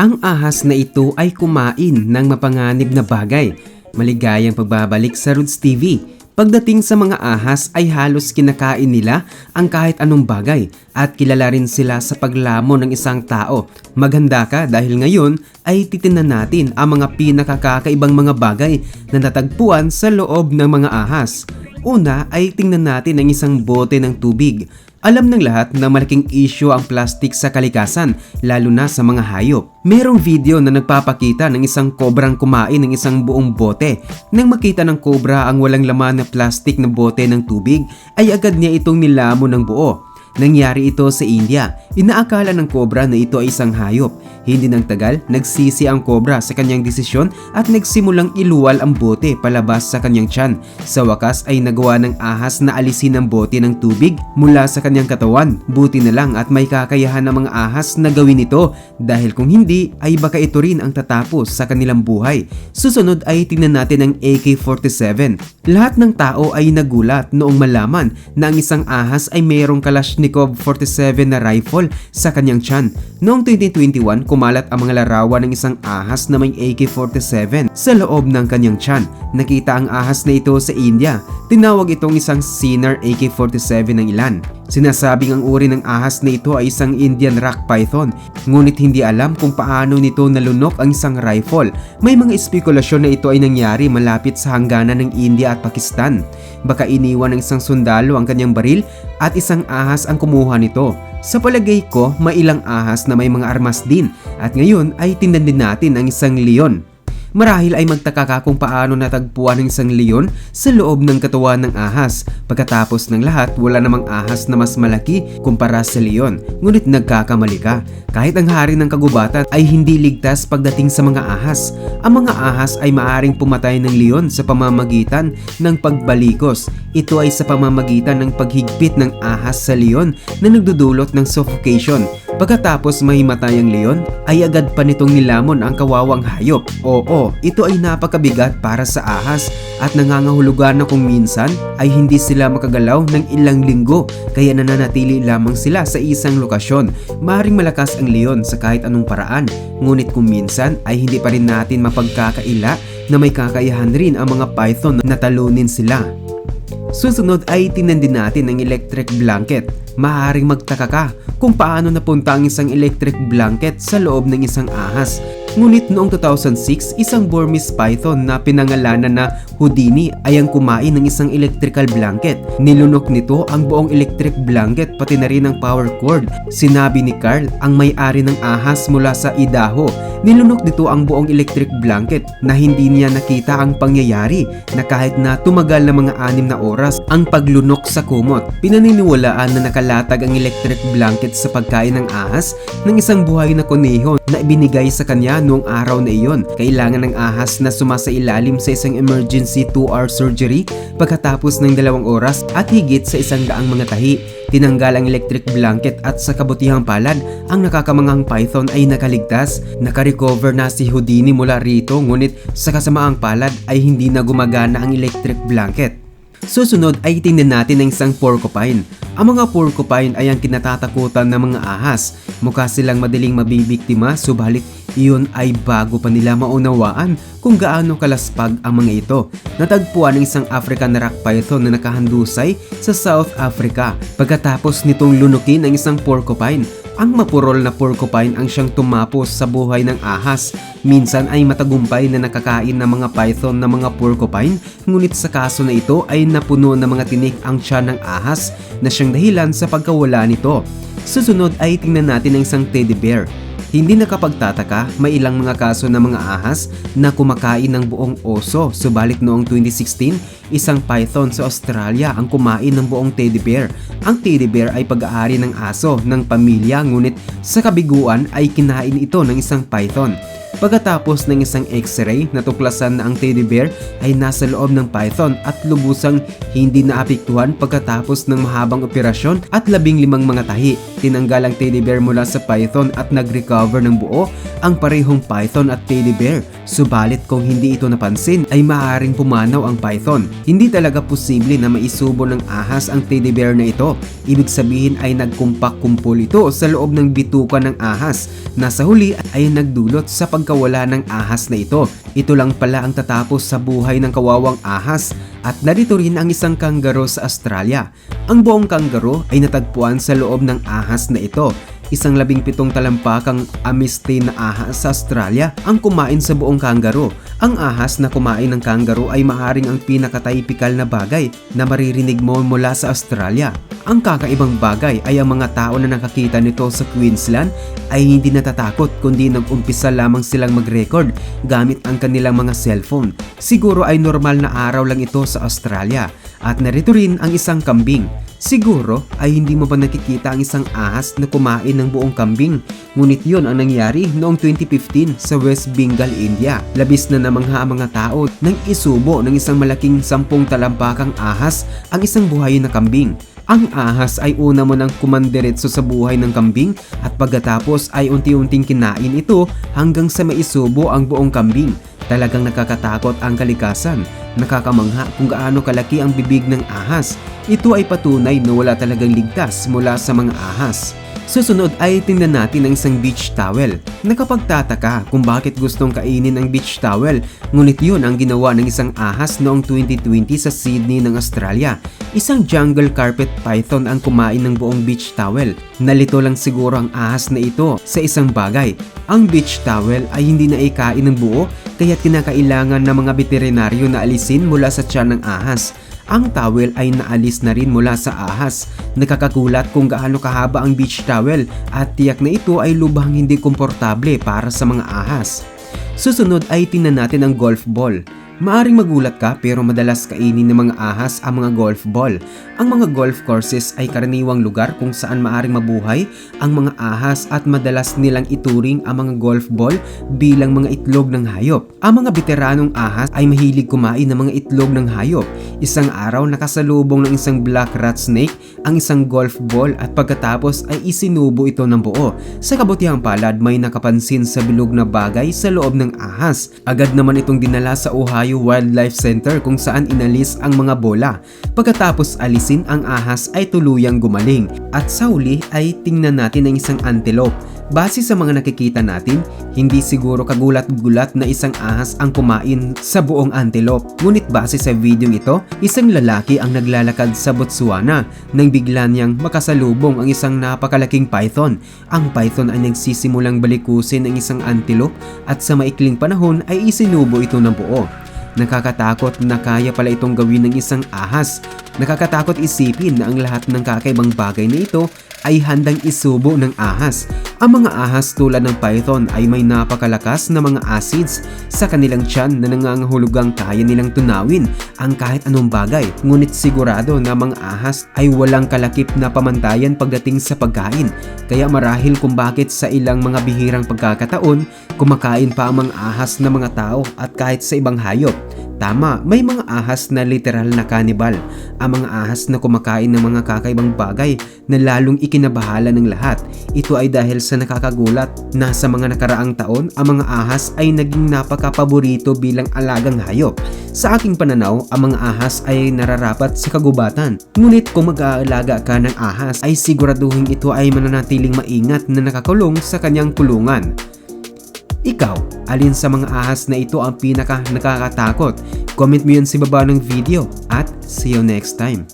Ang ahas na ito ay kumain ng mapanganib na bagay. Maligayang pagbabalik sa Roots TV. Pagdating sa mga ahas ay halos kinakain nila ang kahit anong bagay at kilala rin sila sa paglamon ng isang tao. Maganda ka dahil ngayon ay titinan natin ang mga pinakakakaibang mga bagay na natagpuan sa loob ng mga ahas. Una ay tingnan natin ang isang bote ng tubig. Alam ng lahat na malaking issue ang plastic sa kalikasan, lalo na sa mga hayop. Merong video na nagpapakita ng isang kobrang kumain ng isang buong bote. Nang makita ng kobra ang walang laman na plastic na bote ng tubig, ay agad niya itong nilamon ng buo. Nangyari ito sa India. Inaakala ng kobra na ito ay isang hayop. Hindi nang tagal, nagsisi ang kobra sa kanyang desisyon at nagsimulang iluwal ang bote palabas sa kanyang tiyan. Sa wakas ay nagawa ng ahas na alisin ang bote ng tubig mula sa kanyang katawan. Buti na lang at may kakayahan ng mga ahas na gawin ito dahil kung hindi ay baka ito rin ang tatapos sa kanilang buhay. Susunod ay tingnan natin ang AK-47. Lahat ng tao ay nagulat noong malaman na ang isang ahas ay mayroong Kalashnikov 47 na rifle sa kanyang tiyan. Noong 2021, kumalat ang mga larawan ng isang ahas na may AK-47 sa loob ng kanyang tiyan. Nakita ang ahas na ito sa India. Tinawag itong isang Sinar AK-47 ng ilan. Sinasabing ang uri ng ahas na ito ay isang Indian rock python, ngunit hindi alam kung paano nito nalunok ang isang rifle. May mga espekulasyon na ito ay nangyari malapit sa hangganan ng India at Pakistan. Baka iniwan ng isang sundalo ang kanyang baril at isang ahas ang kumuha nito. Sa palagay ko, may ilang ahas na may mga armas din at ngayon ay tingnan din natin ang isang leon. Marahil ay magtaka ka kung paano natagpuan ng isang leon sa loob ng katawan ng ahas. Pagkatapos ng lahat, wala namang ahas na mas malaki kumpara sa leon. Ngunit nagkakamali ka. Kahit ang hari ng kagubatan ay hindi ligtas pagdating sa mga ahas. Ang mga ahas ay maaring pumatay ng leon sa pamamagitan ng pagbalikos. Ito ay sa pamamagitan ng paghigpit ng ahas sa leon na nagdudulot ng suffocation. Pagkatapos mahimatay ang leon, ay agad pa nitong nilamon ang kawawang hayop. Oo, ito ay napakabigat para sa ahas at nangangahulugan na kung minsan ay hindi sila makagalaw ng ilang linggo kaya nananatili lamang sila sa isang lokasyon. Maring malakas ang leon sa kahit anong paraan, ngunit kung minsan ay hindi pa rin natin mapagkakaila na may kakayahan rin ang mga python na talunin sila. Susunod ay tinan din natin ang electric blanket. Maaaring magtaka ka kung paano napunta ang isang electric blanket sa loob ng isang ahas. Ngunit noong 2006, isang Burmese python na pinangalanan na Houdini ay ang kumain ng isang electrical blanket. Nilunok nito ang buong electric blanket pati na rin ang power cord. Sinabi ni Carl, ang may-ari ng ahas mula sa Idaho, nilunok nito ang buong electric blanket na hindi niya nakita ang pangyayari na kahit na tumagal na mga anim na oras ang paglunok sa kumot. Pinaniniwalaan na nakalatag ang electric blanket sa pagkain ng ahas ng isang buhay na kuneho na ibinigay sa kanya noong araw na iyon. Kailangan ng ahas na sumasailalim sa isang emergency 2-hour surgery pagkatapos ng dalawang oras at higit sa isang daang mga tahi. Tinanggal ang electric blanket at sa kabutihang palad, ang nakakamangang python ay nakaligtas. Nakarecover na si Houdini mula rito ngunit sa kasamaang palad ay hindi na gumagana ang electric blanket. Susunod ay tingnan natin ang isang porcupine. Ang mga porcupine ay ang kinatatakutan ng mga ahas. Mukha silang madaling mabibiktima subalit iyon ay bago pa nila maunawaan kung gaano kalaspag ang mga ito. Natagpuan ng isang African rock python na nakahandusay sa South Africa pagkatapos nitong lunukin ang isang porcupine. Ang mapurol na porcupine ang siyang tumapos sa buhay ng ahas. Minsan ay matagumpay na nakakain ng mga python na mga porcupine, ngunit sa kaso na ito ay napuno ng mga tinik ang tiyan ng ahas na siyang dahilan sa pagkawala nito. Susunod ay tingnan natin ang isang teddy bear. Hindi nakapagtataka, may ilang mga kaso ng mga ahas na kumakain ng buong oso. Subalit noong 2016, isang python sa Australia ang kumain ng buong teddy bear. Ang teddy bear ay pag-aari ng aso ng pamilya ngunit sa kabiguan ay kinain ito ng isang python. Pagkatapos ng isang x-ray, natuklasan na ang teddy bear ay nasa loob ng python at lubusang hindi naapektuhan pagkatapos ng mahabang operasyon at labing limang mga tahi. Tinanggal ang teddy bear mula sa python at nag-recover ng buo ang parehong python at teddy bear. Subalit kung hindi ito napansin ay maaaring pumanaw ang python. Hindi talaga posible na maisubo ng ahas ang teddy bear na ito. Ibig sabihin ay nagkumpak-kumpul ito sa loob ng bituka ng ahas na sa huli ay nagdulot sa pagkawala ng ahas na ito. Ito lang pala ang tatapos sa buhay ng kawawang ahas at narito rin ang isang kanggaro sa Australia. Ang buong kanggaro ay natagpuan sa loob ng ahas na ito isang labing pitong talampakang amiste na ahas sa Australia ang kumain sa buong kangaroo. Ang ahas na kumain ng kangaroo ay maaaring ang pinakataypikal na bagay na maririnig mo mula sa Australia. Ang kakaibang bagay ay ang mga tao na nakakita nito sa Queensland ay hindi natatakot kundi nag-umpisa lamang silang mag-record gamit ang kanilang mga cellphone. Siguro ay normal na araw lang ito sa Australia. At narito rin ang isang kambing Siguro ay hindi mo pa nakikita ang isang ahas na kumain ng buong kambing. Ngunit yon ang nangyari noong 2015 sa West Bengal, India. Labis na namangha ang mga tao nang isubo ng isang malaking sampung talampakang ahas ang isang buhay na kambing. Ang ahas ay una mo nang kumandiretso sa buhay ng kambing at pagkatapos ay unti-unting kinain ito hanggang sa maisubo ang buong kambing. Talagang nakakatakot ang kalikasan. Nakakamangha kung gaano kalaki ang bibig ng ahas. Ito ay patunay na wala talagang ligtas mula sa mga ahas. Susunod ay tingnan natin ang isang beach towel. Nakapagtataka kung bakit gustong kainin ang beach towel, ngunit yun ang ginawa ng isang ahas noong 2020 sa Sydney ng Australia. Isang jungle carpet python ang kumain ng buong beach towel. Nalito lang siguro ang ahas na ito sa isang bagay. Ang beach towel ay hindi na ikain ng buo kaya't kinakailangan ng mga veterinaryo na alisin mula sa tiyan ng ahas. Ang towel ay naalis na rin mula sa ahas. Nakakagulat kung gaano kahaba ang beach towel at tiyak na ito ay lubhang hindi komportable para sa mga ahas. Susunod ay tingnan natin ang golf ball. Maaring magulat ka pero madalas kainin ng mga ahas ang mga golf ball. Ang mga golf courses ay karaniwang lugar kung saan maaring mabuhay ang mga ahas at madalas nilang ituring ang mga golf ball bilang mga itlog ng hayop. Ang mga veteranong ahas ay mahilig kumain ng mga itlog ng hayop. Isang araw nakasalubong ng isang black rat snake ang isang golf ball at pagkatapos ay isinubo ito ng buo. Sa kabutihang palad may nakapansin sa bilog na bagay sa loob ng ahas. Agad naman itong dinala sa Ohio Tayo Wildlife Center kung saan inalis ang mga bola. Pagkatapos alisin ang ahas ay tuluyang gumaling at sa uli ay tingnan natin ang isang antelope. Base sa mga nakikita natin, hindi siguro kagulat-gulat na isang ahas ang kumain sa buong antelope. Ngunit base sa video ito, isang lalaki ang naglalakad sa Botswana nang bigla niyang makasalubong ang isang napakalaking python. Ang python ay nagsisimulang balikusin ang isang antelope at sa maikling panahon ay isinubo ito ng buo. Nakakatakot na kaya pala itong gawin ng isang ahas. Nakakatakot isipin na ang lahat ng kakaibang bagay na ito ay handang isubo ng ahas. Ang mga ahas tulad ng python ay may napakalakas na mga acids sa kanilang tiyan na nangangahulugang kaya nilang tunawin ang kahit anong bagay. Ngunit sigurado na mga ahas ay walang kalakip na pamantayan pagdating sa pagkain. Kaya marahil kung bakit sa ilang mga bihirang pagkakataon, kumakain pa ang mga ahas na mga tao at kahit sa ibang hayop. Tama, may mga ahas na literal na kanibal. Ang mga ahas na kumakain ng mga kakaibang bagay na lalong ikinabahala ng lahat. Ito ay dahil sa nakakagulat na sa mga nakaraang taon, ang mga ahas ay naging napakapaborito bilang alagang hayop. Sa aking pananaw, ang mga ahas ay nararapat sa kagubatan. Ngunit kung mag-aalaga ka ng ahas, ay siguraduhin ito ay mananatiling maingat na nakakulong sa kanyang kulungan. Ikaw, alin sa mga ahas na ito ang pinaka nakakatakot? Comment mo yun sa baba ng video at see you next time.